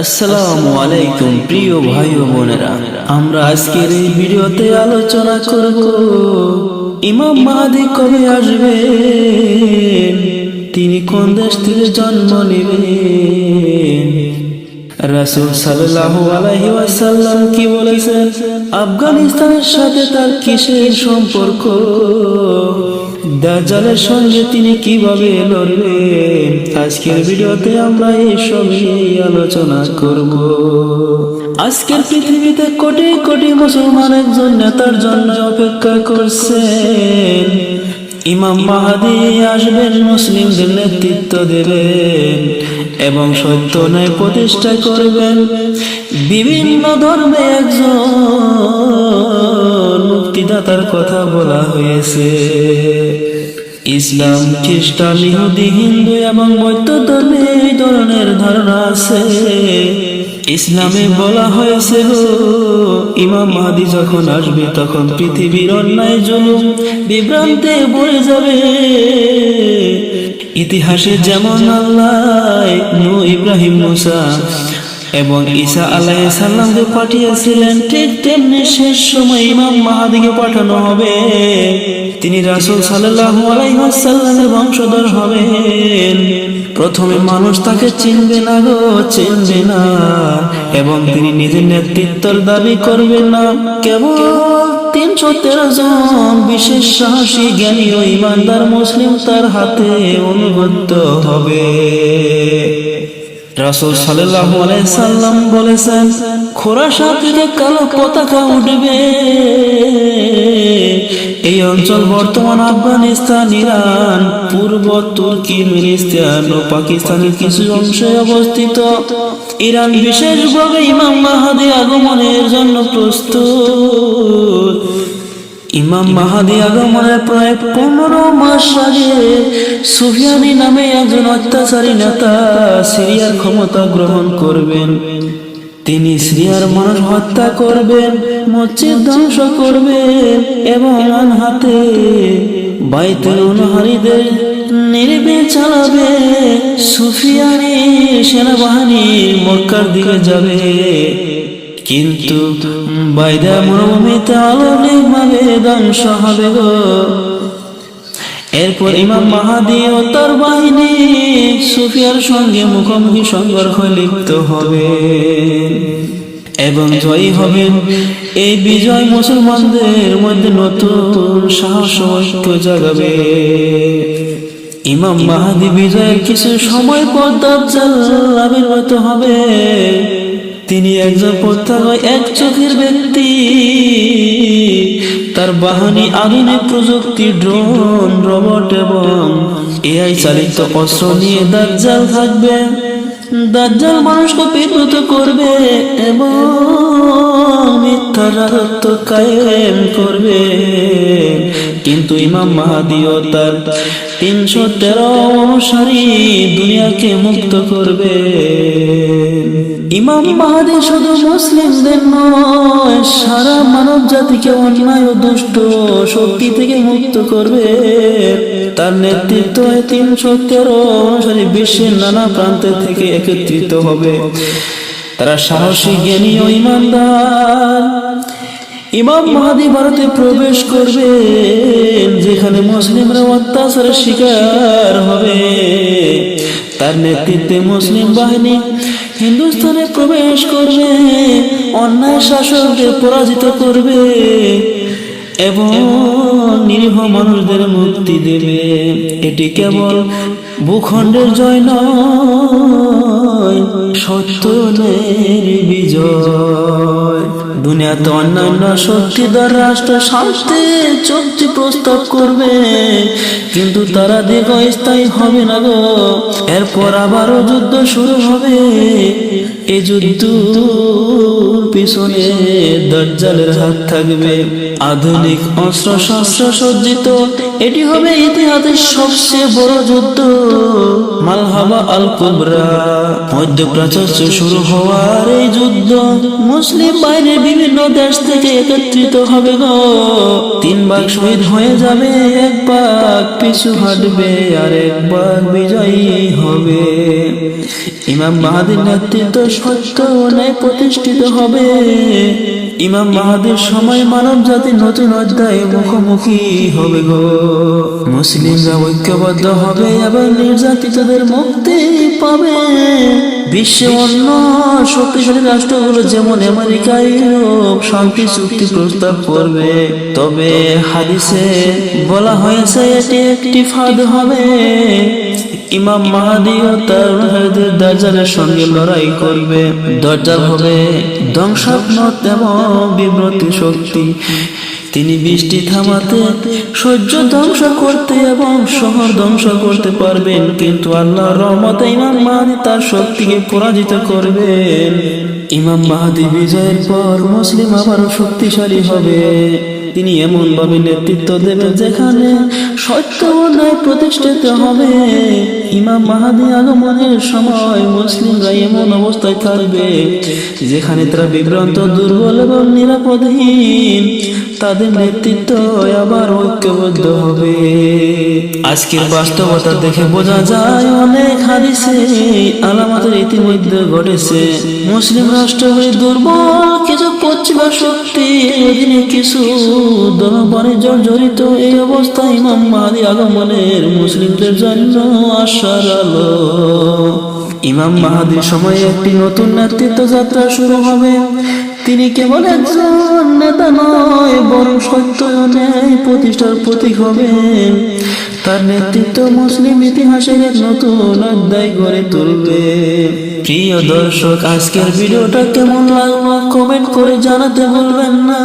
আসসালামু আলাইকুম, প্রিয় ভাই ও বোনেরা। আমরা আজকের এই ভিডিওতে আলোচনা করব, ইমাম মাহাদি কবে আসবে তিনি কোন দেশ থেকে জন্ম নেবেন? রাসূল সাল্লাল্লাহু আলাইহি ওয়াসাল্লাম কি বলেছেন? আফগানিস্তানের সাথে তার কিসের সম্পর্ক? দাজ্জালের সঙ্গে তিনি কীভাবে লড়বেন আজকের ভিডিওতে আমরা এইসব নিয়ে আলোচনা করব। আজকের পৃথিবীতে কোটি কোটি মুসলমান একজন নেতার জন্য অপেক্ষা করছেন। ইমাম মাহাদি আসবেন, মুসলিমদের নেতৃত্ব দেবেন। এবং সত্য ন্যায় প্রতিষ্ঠা করবেন বিভিন্ন ধর্মে একজন মুক্তিদাতার কথা বলা হয়েছে। ইসলাম, খ্রিস্টান, ইহুদি, হিন্দু এবং বৌদ্ধ ধর্মে এই ধরনের ধারণা আছে। ইসলামে বলা হয়েছে গো ইমাম মাহাদি যখন আসবে তখন পৃথিবীর অন্যায় জুলুম বিভ্রান্তে বয়ে যাবে। ইতিহাসে যেমন আল্লাহ নু ইব্রাহিম মুসা এবং ঈসা আলাহ সাল্লামকে পাঠিয়েছিলেন, ঠিক তেমনি শেষ সময় ইমাম মাহাদিকে পাঠানো হবে। তিনি রাসূল সাল্লাল্লাহু আলাইহি ওয়াসাল্লামের বংশধর হবেন। প্রথমে মানুষ তাকে চিনবে না গো, চিনবে না। এবং তিনি নিজের নেতৃত্বের দাবি করবেন না। কেবল তিনশো তেরো জন বিশেষ সাহসী, জ্ঞানী ও ইমানদার মুসলিম তার হাতে অনুগত হবে। রাসূল আলাইহি সাল্লাম বলেছেন খোরাসান থেকে কালো পতাকা উঠবে। এই অঞ্চল বর্তমান আফগানিস্তান, ইরান, পূর্ব তুর্কি মিলিস্তান ও পাকিস্তানের কিছু অংশে অবস্থিত। ইরান বিশেষভাবে ইমাম মাহাদি আগমনের জন্য প্রস্তুত। ইমাম মাহাদি আগমনের প্রায় পনেরো মাস আগে সুফিয়ানি নামে একজন অত্যাচারী নেতা সিরিয়ার ক্ষমতা গ্রহণ করবেন। তিনি সিরিয়ার মানুষ হত্যা করবেন, মসজিদ ধ্বংস করবেন এবং হাতে বাইতে অনুহারীদের নির্বে চালাবে সুফিয়ানি সেনাবাহিনী মক্কার দিকে যাবে। কিন্তু বাইদা মরুভূমিতে অলৌকিকভাবে ধ্বংস হবে গো। এরপর ইমাম মাহাদি ও তার বাহিনী সুফিয়ার সঙ্গে মুখোমুখি সংঘর্ষ লিপ্ত হবে এবং জয়ী হবেন এই বিজয় মুসলমানদের মধ্যে নতুন সাহস ঐক্য জাগাবে। ইমাম মাহাদি বিজয়ের কিছু সময় পর দাজ্জাল আবির্ভূত হবে। তিনি একজন প্রত্যাগয় এক চোখের ব্যক্তি। তার বাহিনী আধুনিক প্রযুক্তি, ড্রোন, রোবট এবং এআই চালিত অস্ত্র নিয়ে দাজ্জাল থাকবে। দাজ্জাল মানুষকে বিব্রত করবে এবং মিথ্যা রাজত্ব কায়েম করবে। কিন্তু ইমাম তার তিনশো তেরো অনুসারী দুনিয়াকে মুক্ত করবে। ইমাম মাহাদি শুধু মুসলিমদের নয়, সারা মানব জাতিকে অন্যায় ও দুষ্ট শক্তি থেকে মুক্ত করবে। তার নেতৃত্বে তিনশো তেরো অনুসারী বিশ্বের নানা প্রান্ত থেকে একত্রিত হবে। তারা সাহসী, জ্ঞানী ও ইমানদার। ইমাম মাহাদি ভারতে প্রবেশ করবে, যেখানে মুসলিমরা অত্যাচারের শিকার হবে। তার নেতৃত্বে মুসলিম বাহিনী হিন্দুস্তানে প্রবেশ করবে, অন্যায় শাসকদের পরাজিত করবে এবং নিরীহ মানুষদের মুক্তি দেবে। এটি কেবল ভূখণ্ডের জয় নয় সত্যের বিজয়। দুনিয়াতে অন্যান্য শক্তিধর রাষ্ট্র শান্তি চুক্তি প্রস্তাব করবে। কিন্তু তারা দীর্ঘস্থায়ী হবে না গো। এরপর আবারও যুদ্ধ শুরু হবে। এ যুদ্ধ পিছনে দজ্জালের হাত থাকবে। আধুনিক অস্ত্র শস্ত্র সজ্জিত। এটি হবে ইতিহাসের সবচেয়ে বড় যুদ্ধ। মালহাবা আল কুবরা মধ্যপ্রাচ্য শুরু হওয়ার এই যুদ্ধ। মুসলিম বাইরের বিভিন্ন দেশ থেকে একত্রিত হবে গো। তিন ভাগ শহীদ হয়ে যাবে, এক ভাগ পিছু হাঁটবে, আর এক ভাগ বিজয়ী ইমাম মাহাদির নেতৃত্ব সত্য ন্যায় প্রতিষ্ঠিত হবে। ইমাম মাহাদির সময় মানব জাতি নতুন অধ্যায়ে মুখোমুখি হবে গো। মুসলিমরা ঐক্যবদ্ধ হবে এবং নির্যাতিতদের মুক্তি পাবে। বিশ্বে অন্য শক্তিশালী রাষ্ট্রগুলো যেমন আমেরিকা, ইউরোপ শান্তি চুক্তি প্রস্তাব করবে। তবে হাদিসে বলা হয়েছে, এটি একটি ফাঁদ হবে। ইমাম মাহাদি ও তার দাজ্জালের সঙ্গে লড়াই করবে। দরজাল হবে ধ্বংসাত্মক এবং বিব্রতি শক্তি। তিনি বৃষ্টি থামাতে সহ্য ধ্বংস করতে এবং শহর ধ্বংস করতে পারবেন। কিন্তু আল্লাহ রহমতে ইমাম মাহাদি তার শক্তিকে পরাজিত করবেন ইমাম মাহাদি বিজয়ের পর মুসলিম আবারও শক্তিশালী হবে। তিনি এমন ভাবে নেতৃত্ব দেবেন যেখানে সত্য ও ন্যায় প্রতিষ্ঠিত হবে। ইমাম মাহাদি আগমনের সময় মুসলিমরা এমন অবস্থায় থাকবে, যেখানে তারা বিভ্রান্ত, দুর্বল এবং নিরাপদহীন। তাদের নেতৃত্ব আবার ঐক্যবদ্ধ হবে। আজকের বাস্তবতা দেখে বোঝা যায়, অনেক হাদিসে আলামাতের ইতিমধ্যে ঘটেছে, মুসলিম রাষ্ট্র হয়ে দুর্বল, কিছু পশ্চিমা শক্তি কিছু দলবারে জর্জরিত এই অবস্থায় ইমাম মাহাদি আগমনের মুসলিমদের জন্য আশার আলো। ইমাম মাহাদির সময়ে একটি নতুন নেতৃত্ব যাত্রা শুরু হবে। তিনি কেবল একজন নেতা নয়, বরং সত্য ন্যায় প্রতিষ্ঠার প্রতীক হবেন তার নেতৃত্ব মুসলিম ইতিহাসের এক নতুন অধ্যায় গড়ে তুলবে। প্রিয় দর্শক, আজকের ভিডিওটা কেমন লাগল? কমেন্ট করে জানাতে ভুলবেন না।